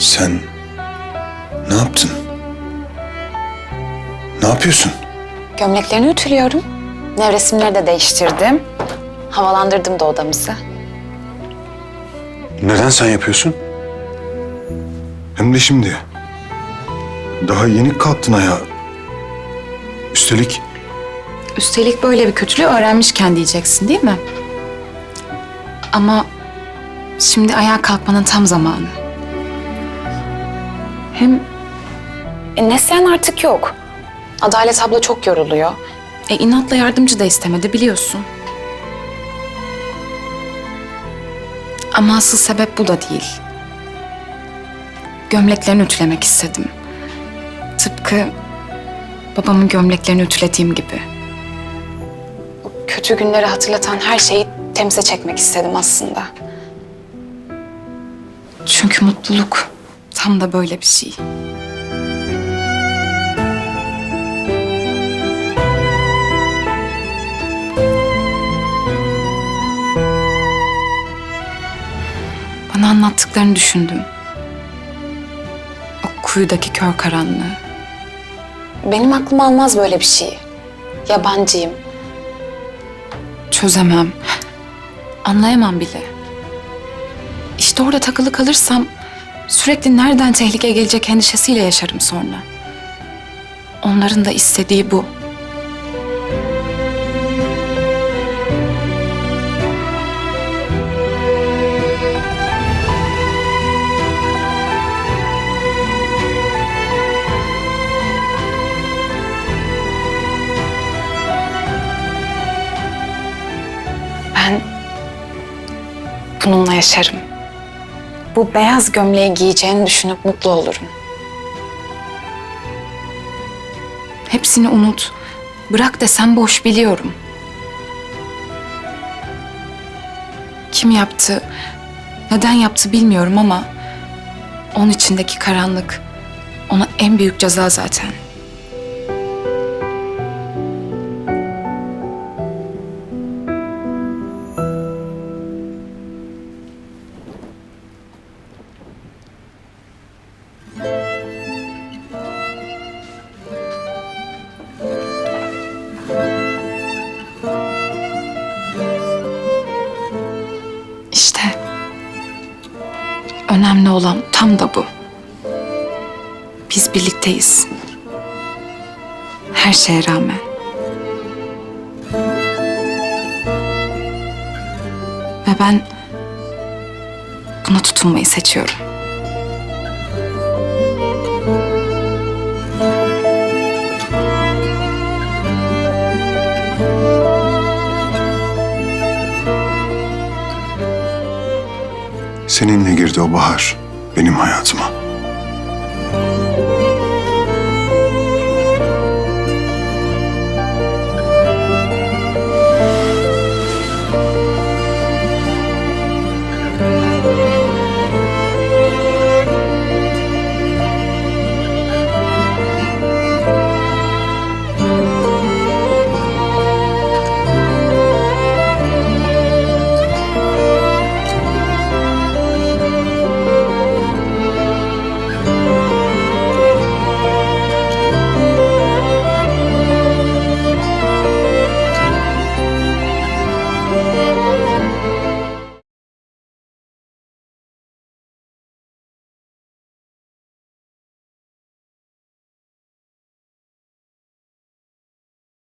Sen ne yaptın? Ne yapıyorsun? Gömleklerini ütülüyorum. Nevresimleri de değiştirdim. Havalandırdım da odamızı. Neden sen yapıyorsun? Hem de şimdi. Daha yeni kalktın ayağa. Üstelik Üstelik böyle bir kötülüğü öğrenmişken diyeceksin değil mi? Ama şimdi ayağa kalkmanın tam zamanı. Hem e, Neslihan artık yok. Adalet abla çok yoruluyor. E inatla yardımcı da istemedi biliyorsun. Ama asıl sebep bu da değil. Gömleklerini ütülemek istedim. Tıpkı babamın gömleklerini ütülediğim gibi. O kötü günleri hatırlatan her şeyi temize çekmek istedim aslında. Çünkü mutluluk tam da böyle bir şey. Bana anlattıklarını düşündüm. O kuyudaki kör karanlığı. Benim aklım almaz böyle bir şeyi. Yabancıyım. Çözemem. Anlayamam bile. İşte orada takılı kalırsam sürekli nereden tehlike gelecek endişesiyle yaşarım sonra. Onların da istediği bu. Bununla yaşarım. Bu beyaz gömleği giyeceğini düşünüp mutlu olurum. Hepsini unut. Bırak desem boş biliyorum. Kim yaptı, neden yaptı bilmiyorum ama onun içindeki karanlık ona en büyük ceza zaten. Önemli olan tam da bu. Biz birlikteyiz. Her şeye rağmen. Ve ben buna tutunmayı seçiyorum. Seninle girdi o bahar benim hayatıma.